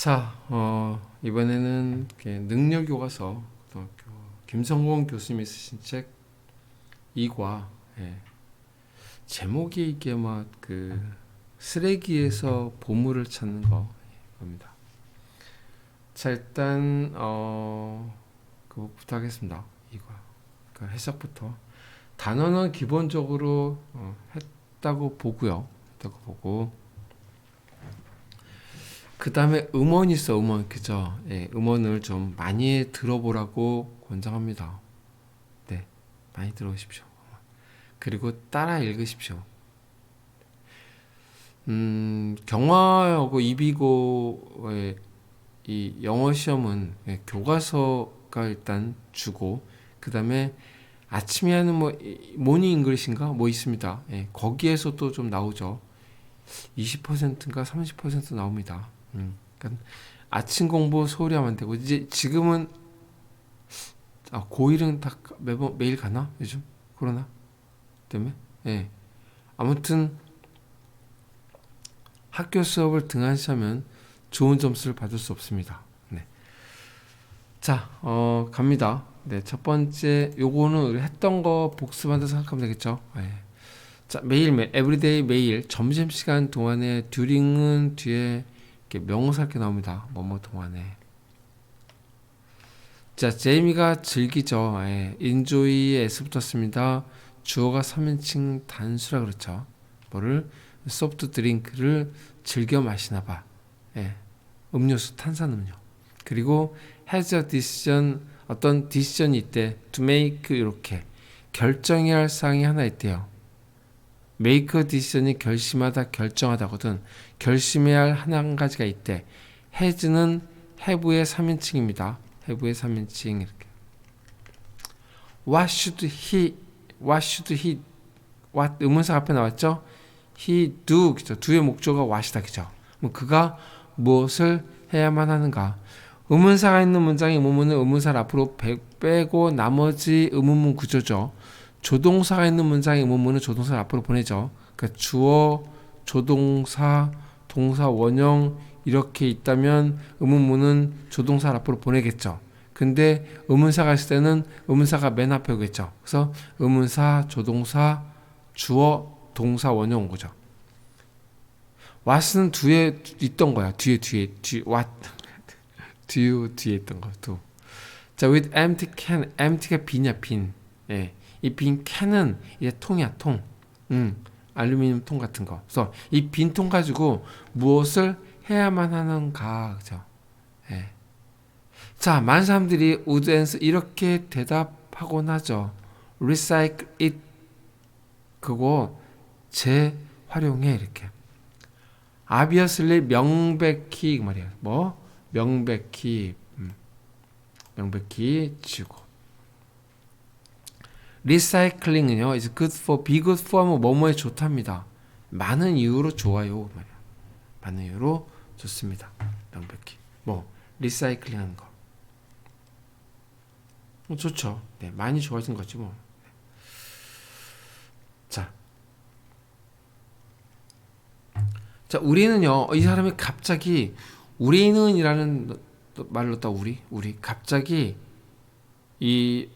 자, 어, 이번에는 능력 교과서 김성공 교수님이 쓰신 책 2과 예. 제목이 이게 막 그 쓰레기에서 보물을 찾는 거 겁니다. 자, 일단 어, 그부터 하겠습니다. 2과 그 해석부터 단어는 기본적으로 어, 했다고 보고요. 했다고 보고 그 다음에 음원이 있어 음원. 그죠? 예, 음원을 좀 많이 들어보라고 권장합니다. 네 많이 들어보십시오. 그리고 따라 읽으십시오. 음 경화하고 이비고의 이 영어 시험은 예, 교과서가 일단 주고 그 다음에 아침에 하는 뭐 이- 모닝 잉글리시인가? 뭐 있습니다. 예, 거기에서 또 좀 나오죠. 20%인가 30% 나옵니다. 음, 그러니까 아침 공부 소홀히 하면 안 되고 이제 지금은 아, 고1은 다 매번 매일 가나 요즘 코로나 때문에 예 아무튼 학교 수업을 등한시하면 좋은 점수를 받을 수 없습니다. 네. 자, 어, 갑니다. 네, 첫 번째 요거는 우리 했던 거 복습한다 생각하면 되겠죠. 예. 자, 매일 매 에브리데이 매일 점심 시간 동안에 듀링은 뒤에 이렇게 명사 이렇게 나옵니다. 뭐뭐 동안에. 자, 제이미가 즐기죠. 예. 인조이에 s 붙었습니다. 주어가 3인칭 단수라 그렇죠. 뭐를 소프트 드링크를 즐겨 마시나 봐. 예. 음료수 탄산음료. 그리고 has a decision 어떤 디시전이 있대. to make 이렇게 결정해야 할 사항이 하나 있대요. A decision이 결심하다 결정하다거든 결심해야 할 한 가지가 있대. has는 have의 3인칭입니다. have의 3인칭 이렇게. What should he what should he what 의문사 앞에 나왔죠? He do 그죠? do의 목적어가 what이다 그죠? 뭐 그가 무엇을 해야만 하는가? 의문사가 있는 문장의 의문문은 의문사를 앞으로 빼- 빼고 나머지 의문문 구조죠 조동사가 있는 문장의 의문문은 조동사를 앞으로 보내죠. 그러니까 주어, 조동사, 동사, 원형 이렇게 있다면 의문문은 조동사를 앞으로 보내겠죠. 근데 의문사가 있을 때는 의문사가 맨 앞에 오겠죠. 그래서 의문사, 조동사, 주어, 동사, 원형 온 거죠. what은 뒤에 있던 거야. 뒤에 뒤에 뒤 what 뒤에 뒤에 있던 거. 도. 자, with empty can, empty가 빈이야 빈. 예. 이 빈 캔은 이제 통이야 통. 음, 알루미늄 통 같은 거. 그래서 이 빈 통 가지고 무엇을 해야만 하는가, 그죠? 예. 자, 많은 사람들이 would answer 이렇게 대답하곤 하죠. recycle it 그거 재활용해 이렇게. obviously 명백히 그 말이야. 뭐 명백히 음, 명백히 지고. 리사이클링은요, is good for, be good for 하면 뭐뭐에 좋답니다. 많은 이유로 좋아요. 말이야. 많은 이유로 좋습니다. 명백히. 뭐, 리사이클링 하는 거. 뭐 좋죠. 네, 많이 좋아진 거지 뭐. 자. 자, 우리는요, 이 사람이 갑자기, 우리는이라는 말로 다 우리, 우리, 갑자기 이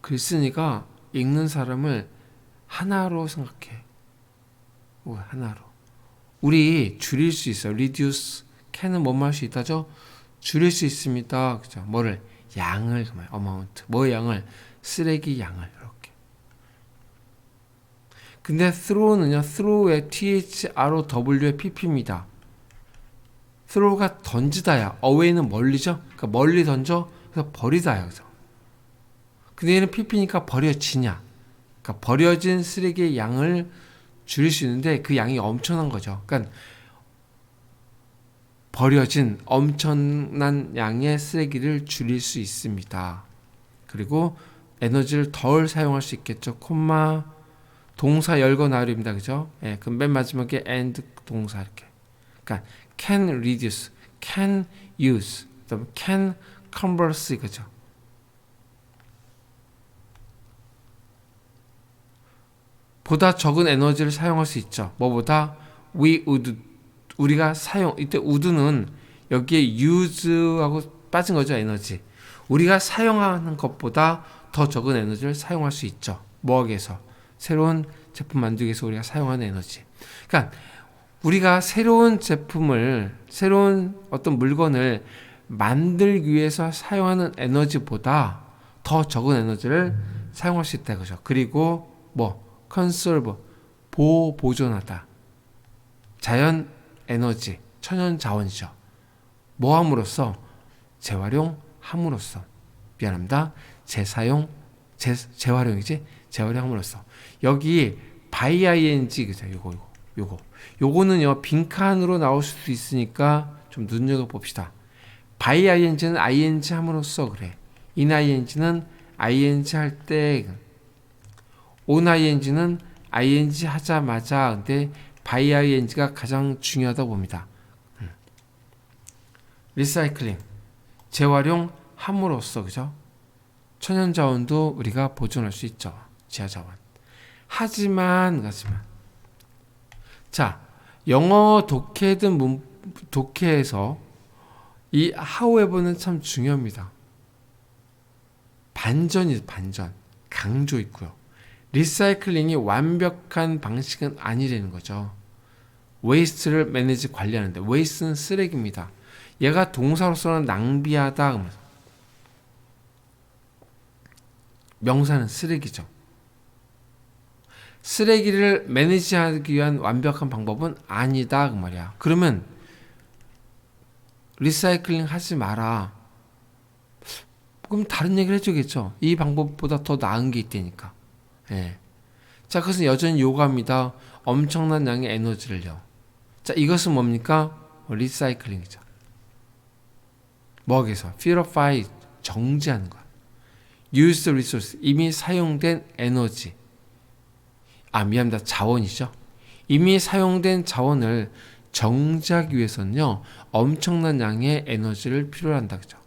글쓴이가 읽는 사람을 하나로 생각해. 오, 하나로. 우리 줄일 수 있어요. reduce, can은 뭐뭐 할 수 있다죠? 줄일 수 있습니다. 그죠? 뭐를? 양을, amount. 뭐 양을? 쓰레기 양을, 이렇게. 근데 throw는요, throw의 throw의 pp입니다. throw가 던지다야. away는 멀리죠? 그러니까 멀리 던져? 그래서 버리다야. 그죠? 근데 얘는 pp니까 버려지냐. 그러니까 버려진 쓰레기의 양을 줄일 수 있는데 그 양이 엄청난 거죠. 그러니까 버려진 엄청난 양의 쓰레기를 줄일 수 있습니다. 그리고 에너지를 덜 사용할 수 있겠죠. 콤마 동사 열거 나열입니다. 그죠? 예, 그럼 맨 마지막에 and 동사 이렇게. 그러니까 can reduce, can use, 그다음에 can converse 이거죠. 보다 적은 에너지를 사용할 수 있죠. 뭐보다 we would 우리가 사용 이때 would는 여기에 use하고 빠진 거죠 에너지. 우리가 사용하는 것보다 더 적은 에너지를 사용할 수 있죠. 뭐하기 위해서 새로운 제품 만들기 위해서 우리가 사용하는 에너지. 그러니까 우리가 새로운 제품을 새로운 어떤 물건을 만들기 위해서 사용하는 에너지보다 더 적은 에너지를 사용할 수 있다 그죠. 그리고 뭐 컨설브 보호 보존하다. 자연 에너지 천연 자원이죠. 뭐 함으로써 재활용함으로써 미안합니다. 재사용 재 재활용이지 재활용함으로써 여기 바이 ing 그죠. 요거 요거 요거 요거는요 빈칸으로 나올 수도 있으니까 좀 눈여겨 봅시다. 바이 ing는 ing 함으로써 그래. in ing는 ing 할 때, on ing는 ing 하자마자 근데 바이 ing가 가장 중요하다고 봅니다. 음. 리사이클링 재활용 함으로써 그죠? 천연 자원도 우리가 보존할 수 있죠. 지하 자원. 하지만 하지만 자 영어 독해든 문 독해에서 이 however는 참 중요합니다. 반전이 반전 강조 있고요. 리사이클링이 완벽한 방식은 아니라는 거죠. 웨이스트를 매니지 관리하는데 웨이스트는 쓰레기입니다. 얘가 동사로서는 낭비하다 명사는 쓰레기죠. 쓰레기를 매니지하기 위한 완벽한 방법은 아니다 그 말이야. 그러면 리사이클링 하지 마라. 그럼 다른 얘기를 해주겠죠. 이 방법보다 더 나은 게 있다니까. 예. 자, 그것은 여전히 요구합니다. 엄청난 양의 에너지를요. 자, 이것은 뭡니까? 리사이클링이죠. 뭐하겠어? purify, 정지하는 거야. use resource, 이미 사용된 에너지. 아, 미안합니다. 자원이죠. 이미 사용된 자원을 정지하기 위해서는요, 엄청난 양의 에너지를 필요로 한다. 그죠?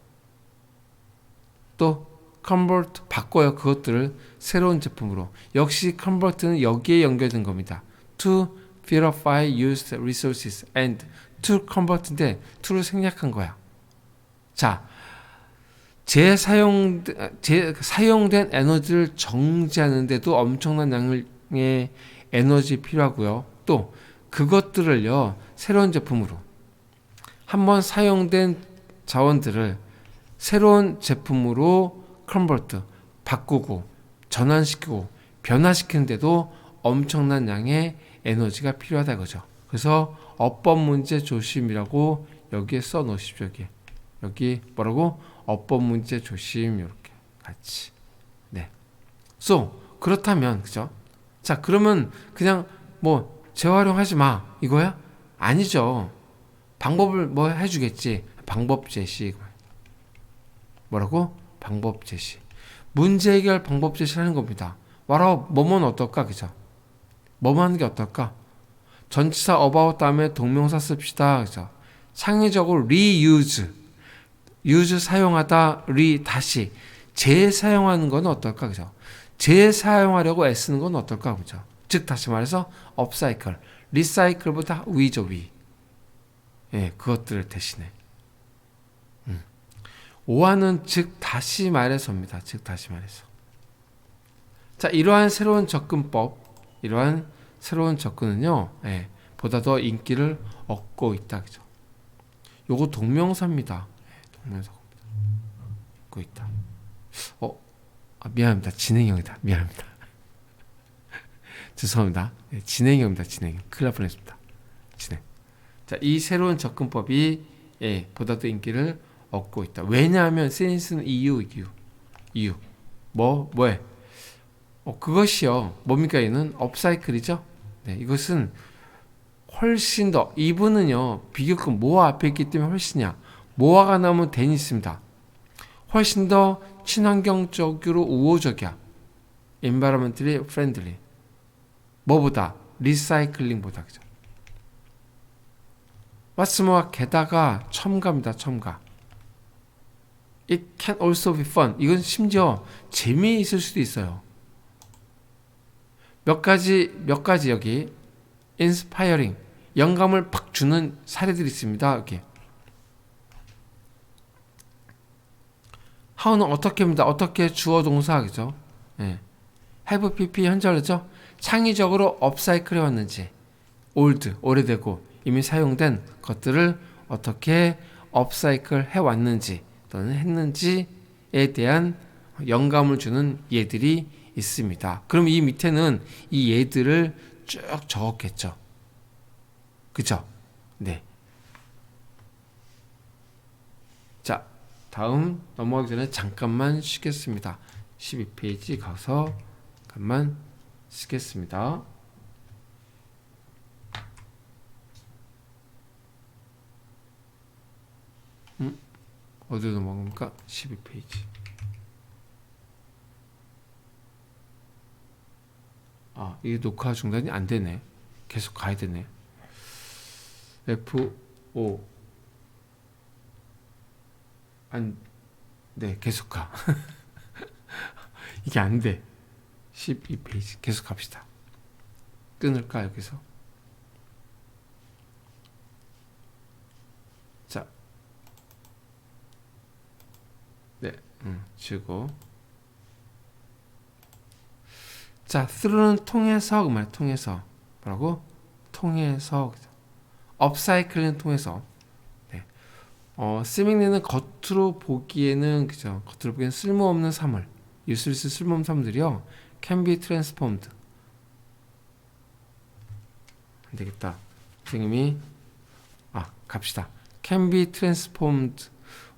또, 컨버트 바꿔요. 그것들을 새로운 제품으로. 역시 컨버트는 여기에 연결된 겁니다. to purify used resources and to convert인데 to를 생략한 거야. 자, 재사용 재 사용된 에너지를 정지하는데도 엄청난 양의 에너지 필요하고요. 또 그것들을요 새로운 제품으로 한번 사용된 자원들을 새로운 제품으로 컨버트 바꾸고 전환시키고 변화시키는데도 엄청난 양의 에너지가 필요하다 그죠. 그래서 어법 문제 조심이라고 여기에 써 놓으십시오. 여기 여기 뭐라고 어법 문제 조심 이렇게 같이 네. so 그렇다면 그죠? 자 그러면 그냥 뭐 재활용하지 마 이거야? 아니죠. 방법을 뭐 해주겠지. 방법 제시 뭐라고? 방법 제시. 문제 해결 방법 제시를 하는 겁니다. 와라 뭐면 어떨까 그죠? 뭐뭐 하는 게 어떨까? 전치사 about 다음에 동명사 씁시다 그죠? 창의적으로 reuse use 사용하다 re 다시 재사용하는 건 어떨까 그죠? 재사용하려고 애쓰는 건 어떨까 그죠? 즉 다시 말해서 업사이클 리사이클보다 위죠 위. 예, 그것들을 대신에. 음. 오화는 즉 다시 말해서입니다. 즉 다시 말해서. 자, 이러한 새로운 접근법, 이러한 새로운 접근은요, 예, 보다 더 인기를 얻고 있다, 그죠? 요거 동명사입니다. 예, 동명사입니다. 얻고 있다. 어, 아, 미안합니다. 진행형이다. 미안합니다. 죄송합니다. 예, 진행형입니다. 진행형. 큰일 날 뻔했습니다. 진행. 자, 이 새로운 접근법이 예, 보다 더 인기를 얻고 있다. 왜냐하면 센스는 이유, 이유, 이유. 뭐, 뭐에? 어, 그것이요. 뭡니까? 얘는 업사이클이죠. 네, 이것은 훨씬 더 이분은요 비교급 모아 앞에 있기 때문에 훨씬이야. 모아가 나오면 댄이 있습니다. 훨씬 더 친환경적으로 우호적이야. environmentally friendly. 뭐보다 리사이클링보다 그죠. 왓스모와 게다가 첨가입니다. 첨가. It can also be fun. 이건 심지어 재미있을 수도 있어요. 몇 가지, 몇 가지 여기 inspiring, 영감을 팍 주는 사례들이 있습니다. 이렇게. how는 어떻게입니다. 어떻게 주어 동사하겠죠. 예. have pp 현재로죠. 창의적으로 업사이클 해왔는지 old, 오래되고 이미 사용된 것들을 어떻게 업사이클 해왔는지 또는 했는지에 대한 영감을 주는 예들이 있습니다. 그럼 이 밑에는 이 예들을 쭉 적었겠죠. 그죠? 네. 자, 다음 넘어가기 전에 잠깐만 쉬겠습니다. 12페이지 가서 잠깐만 쉬겠습니다. 음? 어디로 넘어갑니까? 12페이지. 아, 이게 녹화 중단이 안 되네. 계속 가야 되네. F5 안, 네, 계속 가. 이게 안 돼. 12페이지. 계속 갑시다. 끊을까, 여기서? 자. 네, 음, 지우고. 자, through는 통해서, 그 말, 통해서. 뭐라고? 통해서. 업사이클링 통해서. 어, 스밍리는 겉으로 보기에는 그죠. 겉으로 보기에는 쓸모없는 사물, 유슬스 쓸모없는 사물들이요. can be transformed. 안 되겠다. 선생님이 아 갑시다. can be transformed.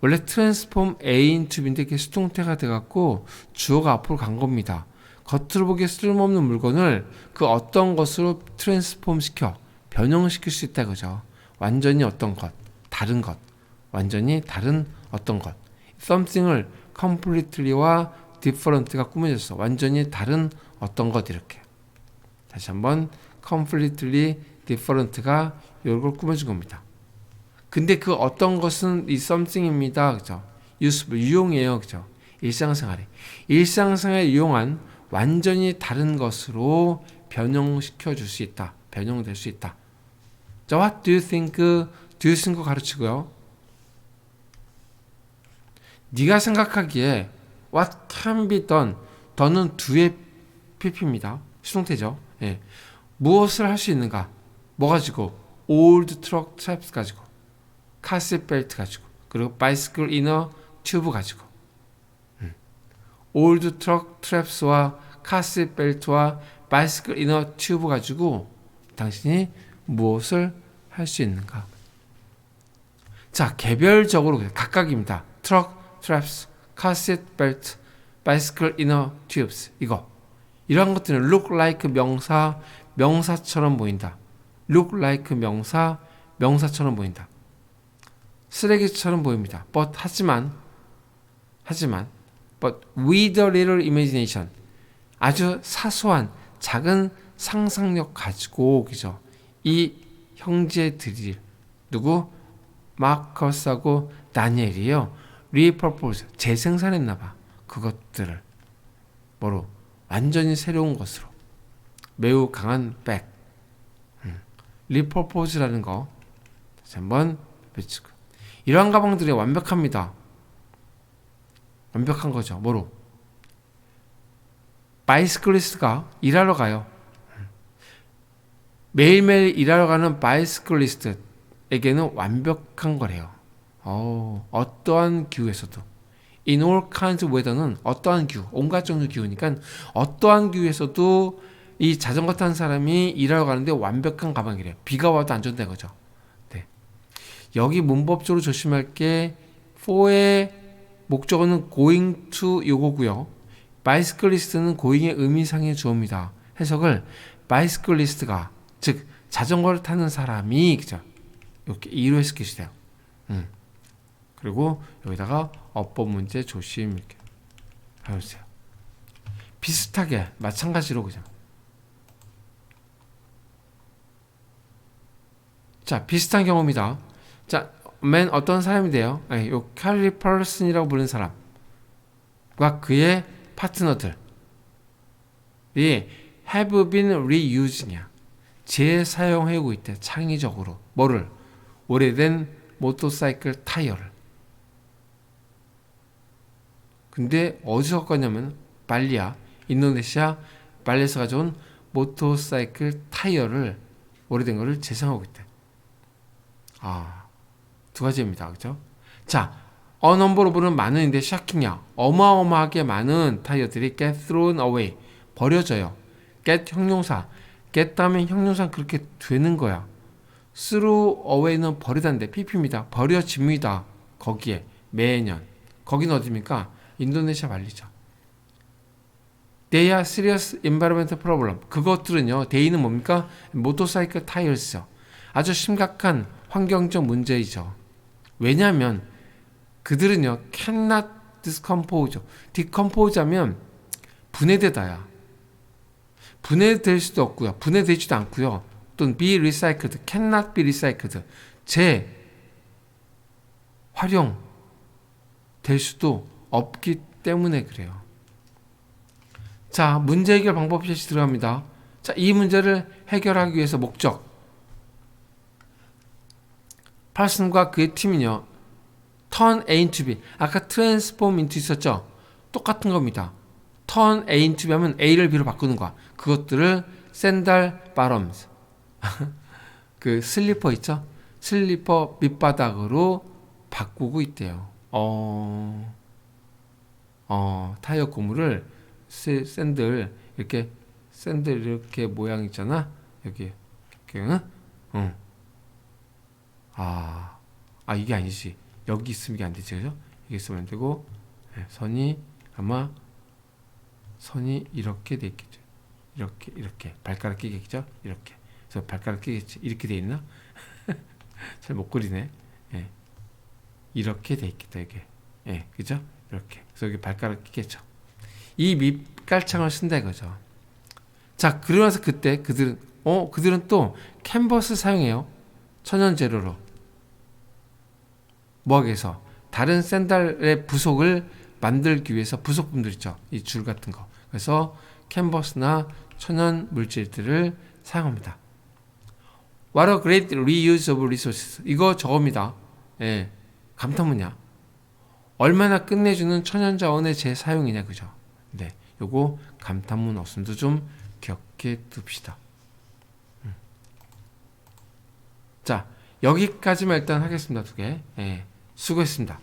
원래 transform A into B인데 이게 수동태가 돼갖고 주어가 앞으로 간 겁니다. 겉으로 보기에 쓸모없는 물건을 그 어떤 것으로 트랜스폼 시켜 변형시킬 수 있다 그죠. 완전히 어떤 것, 다른 것. 완전히 다른 어떤 것. something을 completely와 different가 꾸며졌어. 완전히 다른 어떤 것 이렇게. 다시 한번 completely different가 이걸 꾸며준 겁니다. 근데 그 어떤 것은 이 something입니다. 그죠? useful, 유용해요. 그죠? 일상생활에. 일상생활에 유용한 완전히 다른 것으로 변형시켜 줄 수 있다. 변형될 수 있다. 자, what do you think? do you think 가르치고요. 네가 생각하기에 what can be done 더는 두의 pp입니다. 수동태죠. 예. 무엇을 할 수 있는가? 뭐 가지고? old truck traps 가지고 카세 벨트 가지고 그리고 bicycle inner tube 가지고 음. old truck traps와 카세 벨트와 bicycle inner tube 가지고 당신이 무엇을 할 수 있는가? 자, 개별적으로 각각입니다. 트럭 car seat belt, bicycle inner tubes 이거 이러한 것들은 look like 명사 명사처럼 보인다. look like 명사 명사처럼 보인다. 쓰레기처럼 보입니다. but 하지만 하지만 but with a little imagination 아주 사소한 작은 상상력 가지고 그죠? 이 형제들이 누구 마커스하고 다니엘이요. 리퍼포즈 재생산했나 봐. 그것들을 뭐로 완전히 새로운 것으로 매우 강한 백 음. 리퍼포즈라는 거 다시 한번 외치고 이러한 가방들이 완벽합니다. 완벽한 거죠. 뭐로? 바이스클리스트가 일하러 가요. 매일매일 일하러 가는 바이스클리스트에게는 완벽한 거래요. 어, 어떠한 기후에서도 in all kinds of weather는 어떠한 기후, 온갖 종류 기후니까 어떠한 기후에서도 이 자전거 탄 사람이 일하러 가는데 완벽한 가방이래요. 비가 와도 안전된 거죠. 네. 여기 문법적으로 조심할 게 for의 목적어는 going to 요거고요. 바이스클리스트는 going의 의미상의 주어입니다. 해석을 바이스클리스트가 즉 자전거를 타는 사람이 그죠? 이렇게 이로 해석해주세요. 음. 그리고 여기다가 어법 문제 조심 이렇게 해주세요. 비슷하게 마찬가지로 그죠. 자 비슷한 경우입니다. 자, 맨 어떤 사람이 돼요? 네, 요 칼리 펄슨이라고 부르는 사람과 그의 파트너들이 have been reusing이야. 재사용하고 있대. 창의적으로 뭐를 오래된 모터사이클 타이어를 근데 어디서 갖고 냐면 발리야. 인도네시아 발리에서 가져온 모터사이클 타이어를 오래된 거를 재생하고 있대. 아, 두 가지입니다. 그죠? 자, 어넘버로 보는 많은인데 샤킹이야. 어마어마하게 많은 타이어들이 get thrown away. 버려져요. get 형용사. get 다음에 형용사 그렇게 되는 거야. throw away는 버리다인데 pp입니다. 버려집니다. 거기에 매년. 거긴 어디입니까? 인도네시아 발리죠. They are serious environmental problem. 그것들은요. They는 뭡니까? 모터사이클 타이어스. 아주 심각한 환경적 문제이죠. 왜냐하면 그들은요. cannot decompose. decompose 하면 분해되다야. 분해될 수도 없고요. 분해되지도 않고요. 또는 be recycled, cannot be recycled. 재 활용 될 수도 없기 때문에 그래요. 자, 문제 해결 방법 실시 들어갑니다. 자, 이 문제를 해결하기 위해서 목적. 팔슨과 그의 팀은요. turn A into B. 아까 transform into 있었죠? 똑같은 겁니다. turn A into B 하면 A를 B로 바꾸는 거야. 그것들을 sandal bottoms. 그 슬리퍼 있죠? 슬리퍼 밑바닥으로 바꾸고 있대요. 어, 어, 타이어 고무를 스- 샌들 이렇게 샌들 이렇게 모양 있잖아 여기 이렇게 응? 응. 아, 아 이게 아니지 여기 있으면 이게 안 되지 그죠? 이게 있으면 안 되고 예, 선이 아마 선이 이렇게 돼 있겠죠 이렇게 이렇게 발가락 끼겠죠 이렇게 그래서 발가락 끼겠지 이렇게 돼 있나? 잘 못 그리네 예. 이렇게 돼 있겠다 이게 예 그죠? 이렇게 그래서 여기 발가락 끼겠죠 이 밑깔창을 쓴다 이거죠. 자, 그러면서 그때 그들은 어 그들은 또 캔버스 사용해요. 천연 재료로. 뭐하기 위해서 다른 샌들의 부속을 만들기 위해서 부속품들 있죠. 이 줄 같은 거. 그래서 캔버스나 천연 물질들을 사용합니다. What a great reuse of resources. 이거 저겁니다. 예. 감탄문이야. 얼마나 끝내주는 천연 자원의 재사용이냐 그죠? 네, 요거 감탄문 없음도 좀 기억해 둡시다. 음. 자, 여기까지만 일단 하겠습니다. 두 개. 예, 수고했습니다.